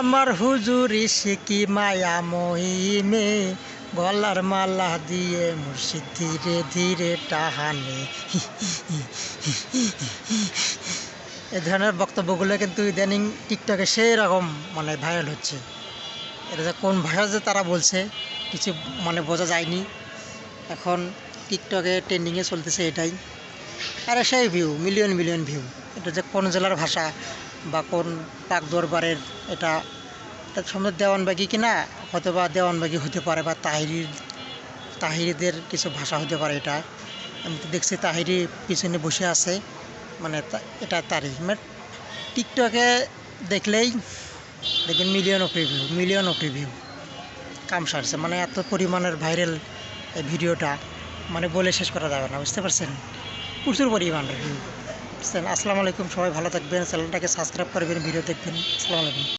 আমার হুজুরি শিকি মায়া মহিমে? গলার মালা দিয়ে মুর্শিদ ধীরে ধীরে টাহানে। এ ধরনের বক্তব্যগুলো কিন্তু ইদানিং টিকটকে সেই রকম মানে ভাইরাল হচ্ছে। এটা যে কোন ভাষা যে তারা বলছে, কিছু মানে বোঝা যায়নি। এখন টিকটকে ট্রেন্ডিংয়ে চলতেছে এটাই। আরে সেই ভিউ মিলিয়ন মিলিয়ন ভিউ এটা যে কোন জেলার ভাষা বা কোন পাক দরবারের এটা এটা দেওয়ানবাগি কিনা হয়তো বা দেওয়ানবাগি হতে পারে বা তাহিরির, তাহিরিদের কিছু ভাষা হতে পারে এটা। আমি তো দেখছি তাহিরি পিছনে বসে আছে মানে এটা তারই মানে টিকটকে দেখলেই দেখবেন million of review million of review কাম সারছে মানে এত পরিমাণের ভাইরাল এই ভিডিওটা মানে বলে শেষ করা যাবে না, বুঝতে পারছেন? প্রচুর পরিমাণ ভিউ বুঝছেন আসসালামু আলাইকুম সবাই ভালো থাকবেন চ্যানেলটাকে সাবস্ক্রাইব করবেন ভিডিও দেখবেন আসসালামু আলাইকুম।